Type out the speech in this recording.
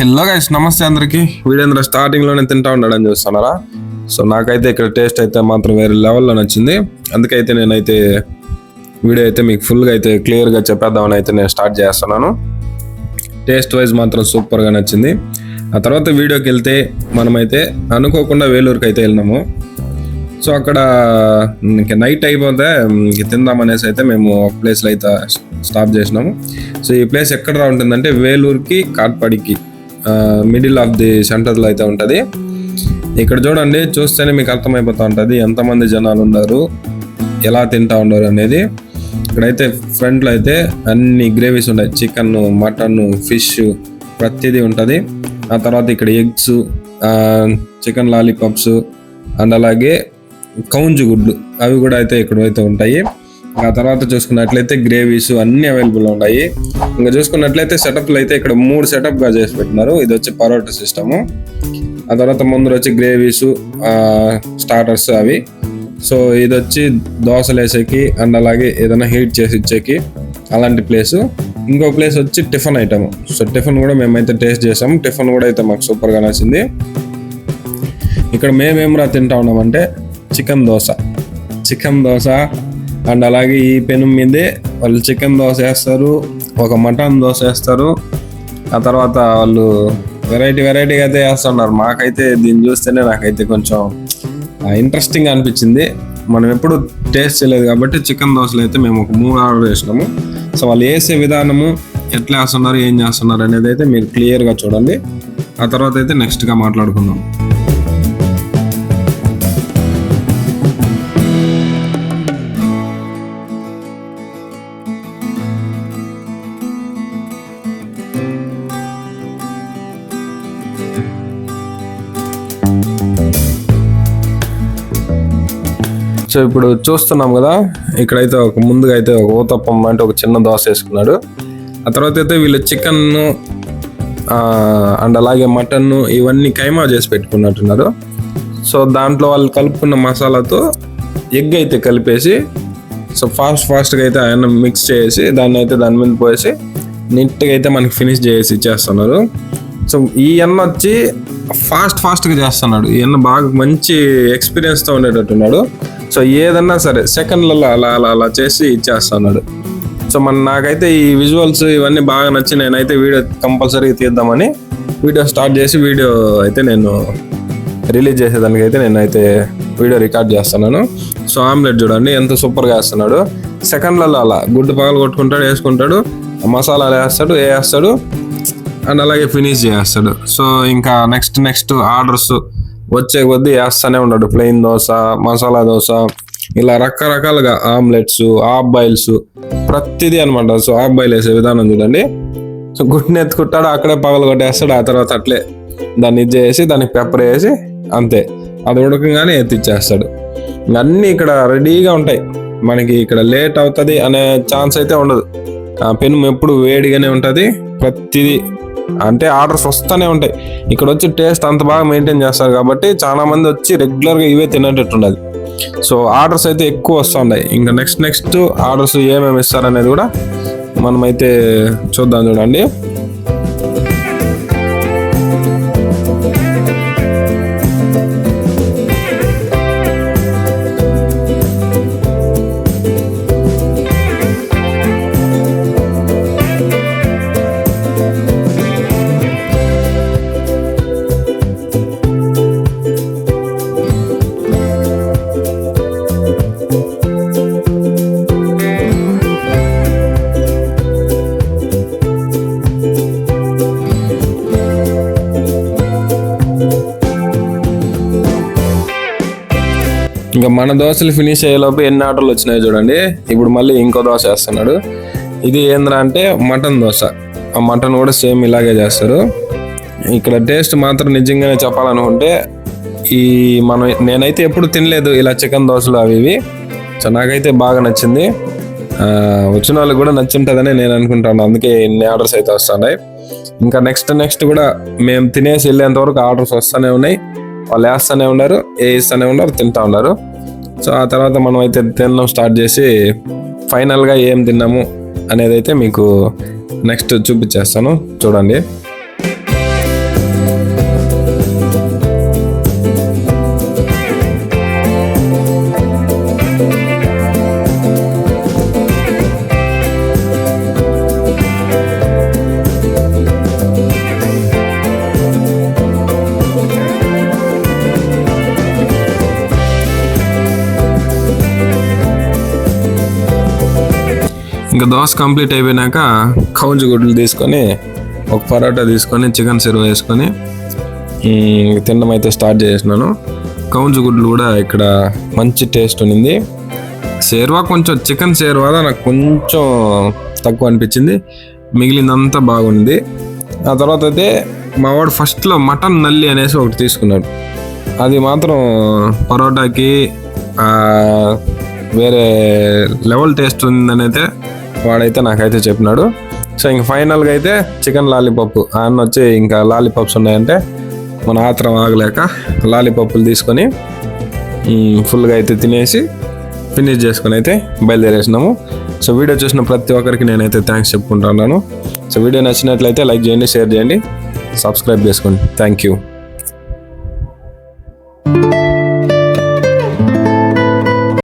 Hello guys నమస్తే అందరికి. వీడేంద్ర స్టార్టింగ్లోనే తింటా ఉండడం చూస్తున్నారా? సో నాకైతే ఇక్కడ టేస్ట్ అయితే మాత్రం వేరే లెవెల్లో నచ్చింది అందుకైతే నేనైతే వీడియో అయితే మీకు ఫుల్గా అయితే క్లియర్గా చెప్పేద్దామని అయితే నేను స్టార్ట్ చేస్తున్నాను. టేస్ట్ వైజ్ మాత్రం సూపర్గా నచ్చింది ఆ తర్వాత వీడియోకి వెళ్తే మనమైతే అనుకోకుండా వేలూరుకి అయితే వెళ్ళినాము. సో అక్కడ ఇంక నైట్ అయిపోతే ఇంక తిందామనేసి అయితే మేము ఒక ప్లేస్లో అయితే స్టాప్ చేసినాము. సో ఈ ప్లేస్ ఎక్కడ ఉంటుందంటే వేలూరుకి కాట్పాడికి. మిడిల్ ఆఫ్ ది సెంటర్లో అయితే ఉంటుంది. ఇక్కడ చూడండి చూస్తేనే మీకు అర్థమైపోతూ ఉంటుంది ఎంతమంది జనాలు ఉన్నారు ఎలా తింటా ఉన్నారు అనేది. ఇక్కడైతే ఫ్రంట్లో అయితే అన్ని గ్రేవీస్ ఉన్నాయి. చికెన్ మటన్ ఫిష్ ప్రతిదీ ఉంటుంది. ఆ తర్వాత ఇక్కడ ఎగ్స్ చికెన్ లాలీపాప్స్ అండ్ అలాగే కౌంజు గుడ్లు అవి కూడా అయితే ఇక్కడ అయితే ఉంటాయి. ఆ తర్వాత చూసుకున్నట్లయితే గ్రేవీస్ అన్ని అవైలబుల్ ఉన్నాయి. ఇంకా చూసుకున్నట్లయితే సెటప్లు అయితే ఇక్కడ మూడు సెటప్గా చేసి పెట్టినారు. ఇది వచ్చి పరోటా సిస్టము ఆ తర్వాత ముందర వచ్చి గ్రేవీస్ స్టార్టర్స్ అవి. సో ఇది వచ్చి దోశలు వేసేకి అండ్ అలాగే ఏదైనా హీట్ చేసి ఇచ్చేకి అలాంటి ప్లేస్ ఇంకో ప్లేస్ వచ్చి టిఫిన్ ఐటమ్ సో టిఫిన్ కూడా మేమైతే టేస్ట్ చేసాము. టిఫిన్ కూడా అయితే మాకు సూపర్గా నచ్చింది. ఇక్కడ మేమేం రా తింటా ఉన్నామంటే chicken dosa. Chicken dosa and అలాగే ఈ పెను మీదే వాళ్ళు చికెన్ దోశ వేస్తారు ఒక మటన్ దోశ వేస్తారు. ఆ తర్వాత వాళ్ళు వెరైటీ వెరైటీగా అయితే వేస్తున్నారు. మాకైతే దీన్ని చూస్తేనే నాకైతే కొంచెం ఇంట్రెస్టింగ్ అనిపించింది. మనం ఎప్పుడు టేస్ట్ చేయలేదు కాబట్టి చికెన్ దోశలు అయితే మేము ఒక మూడు ఆర్డర్ చేసినాము. సో వాళ్ళు వేసే విధానము ఎట్లా వేస్తున్నారు ఏం చేస్తున్నారు అనేది అయితే మీరు క్లియర్గా చూడండి. ఆ తర్వాత అయితే నెక్స్ట్గా మాట్లాడుకుందాం. సో ఇప్పుడు చూస్తున్నాం కదా ఇక్కడైతే ఒక ముందుగా అయితే ఒక ఊతప్పం అంటే ఒక చిన్న దోశ వేసుకున్నాడు. ఆ తర్వాత అయితే వీళ్ళు చికెన్ అండ్ అలాగే మటన్ ఇవన్నీ కైమా చేసి పెట్టుకున్నట్టున్నారు. సో దాంట్లో వాళ్ళు కలుపుకున్న మసాలాతో ఎగ్ అయితే కలిపేసి సో ఫాస్ట్ ఫాస్ట్గా అయితే ఆయన మిక్స్ చేసి దాన్ని అయితే దాని మీద పోసి నీట్గా అయితే మనకి ఫినిష్ చేసి ఇచ్చేస్తున్నారు. సో ఈ అన్న వచ్చి ఫాస్ట్ ఫాస్ట్గా చేస్తున్నాడు. ఈ ఎన్న బాగా మంచి ఎక్స్పీరియన్స్తో ఉండేటట్టున్నాడు. సో ఏదన్నా సరే సెకండ్లలో అలా అలా అలా చేసి ఇచ్చేస్తున్నాడు. సో మన నాకైతే ఈ విజువల్స్ ఇవన్నీ బాగా నచ్చి నేనైతే వీడియో కంపల్సరీగా తీద్దామని వీడియో స్టార్ట్ చేసి వీడియో అయితే నేను రిలీజ్ చేసేదానికి అయితే నేనైతే వీడియో రికార్డ్ చేస్తున్నాను. సో ఆమ్లెట్ చూడండి ఎంత సూపర్గా వేస్తున్నాడు. సెకండ్లలో అలా గుడ్డు పగలు కొట్టుకుంటాడు వేసుకుంటాడు మసాలాలు వేస్తాడు వేస్తాడు అండ్ అలాగే ఫినిష్ చేస్తాడు. సో ఇంకా నెక్స్ట్ నెక్స్ట్ ఆర్డర్స్ వచ్చే కొద్దీ వేస్తూనే ఉన్నాడు. ప్లెయిన్ దోశ మసాలా దోశ ఇలా రకరకాలుగా ఆమ్లెట్స్ ఆఫ్ బాయిల్స్ ప్రతిదీ అనమాట సో ఆఫ్ బాయిల్ వేసే విధానం చూడండి. సో గుడ్డుని ఎత్తుకుంటాడు అక్కడే పగలు కొట్టేస్తాడు ఆ తర్వాత అట్లే దాన్ని ఇది చేసి దానికి పెప్పర్ వేసి అంతే. అది ఉడకంగానే ఎత్తిచ్చేస్తాడు. అన్నీ ఇక్కడ రెడీగా ఉంటాయి. మనకి ఇక్కడ లేట్ అవుతుంది అనే ఛాన్స్ అయితే ఉండదు. ఆ పెను ఎప్పుడు వేడిగానే ఉంటుంది. ప్రతిదీ అంటే ఆర్డర్స్ వస్తూనే ఉంటాయి. ఇక్కడ వచ్చి టేస్ట్ అంత బాగా మెయింటైన్ చేస్తారు కాబట్టి చాలా మంది వచ్చి రెగ్యులర్గా ఇవే తినేటట్టు ఉండదు సో ఆర్డర్స్ అయితే ఎక్కువ వస్తున్నాయి ఇంకా నెక్స్ట్ నెక్స్ట్ ఆర్డర్స్ ఏమేమి ఇస్తారనేది కూడా మనమైతే చూద్దాం చూడండి. ఇంకా మన దోశలు ఫినిష్ అయ్యేలోపు ఎన్ని ఆర్డర్లు వచ్చినాయో చూడండి. ఇప్పుడు మళ్ళీ ఇంకో దోశ వేస్తున్నాడు. ఇది ఏంద్రా అంటే మటన్ దోశ. ఆ మటన్ కూడా సేమ్ ఇలాగే చేస్తారు. ఇక్కడ టేస్ట్ మాత్రం నిజంగానే చెప్పాలనుకుంటే ఈ మనం నేనైతే ఎప్పుడు తినలేదు ఇలా చికెన్ దోశలు అవి ఇవి. సో నాకైతే బాగా నచ్చింది. వచ్చిన వాళ్ళకి కూడా నచ్చుంటుందని నేను అనుకుంటాను. అందుకే ఇన్ని ఆర్డర్స్ అయితే వస్తున్నాయి. ఇంకా నెక్స్ట్ నెక్స్ట్ కూడా మేము తినేసి వెళ్ళేంత వరకు ఆర్డర్స్ వస్తూనే ఉన్నాయి. వాళ్ళు వేస్తూనే ఉన్నారు ఏ ఉన్నారు తింటా ఉన్నారు. సో ఆ తర్వాత మనం అయితే తినడం స్టార్ట్ చేసి ఫైనల్గా ఏం తిన్నాము అనేది అయితే మీకు నెక్స్ట్ చూపించేస్తాను. చూడండి. ఇంకా దోశ కంప్లీట్ అయిపోయినాక కౌంజు గుడ్లు తీసుకొని ఒక పరోటా తీసుకొని చికెన్ సర్వ్ వేసుకొని తినడం అయితే స్టార్ట్ చేసినాను. కౌంజు గుడ్లు కూడా ఇక్కడ మంచి టేస్ట్ ఉన్నింది. షేర్వా కొంచెం చికెన్ షేర్వా నాకు కొంచెం తక్కువ అనిపించింది. మిగిలిందంతా బాగుంది. ఆ తర్వాత అయితే మా వాడు ఫస్ట్లో మటన్ నల్లి అనేసి ఒకటి తీసుకున్నాడు. అది మాత్రం పరోటాకి వేరే లెవెల్ టేస్ట్ ఉందని అయితే వాడైతే నాకైతే చెప్పినాడు. సో ఇంక ఫైనల్గా అయితే చికెన్ లాలీపాప్ ఆయన వచ్చి ఇంకా లాలీపాప్స్ ఉన్నాయంటే మన ఆత్రం ఆగలేక లాలీపాప్లు తీసుకొని ఫుల్గా అయితే తినేసి ఫినిష్ చేసుకొని అయితే బయలుదేరేసినాము. సో వీడియో చూసిన ప్రతి ఒక్కరికి నేనైతే థ్యాంక్స్ చెప్పుకుంటున్నాను. సో వీడియో నచ్చినట్లయితే లైక్ చేయండి షేర్ చేయండి సబ్స్క్రైబ్ చేసుకోండి. Thank you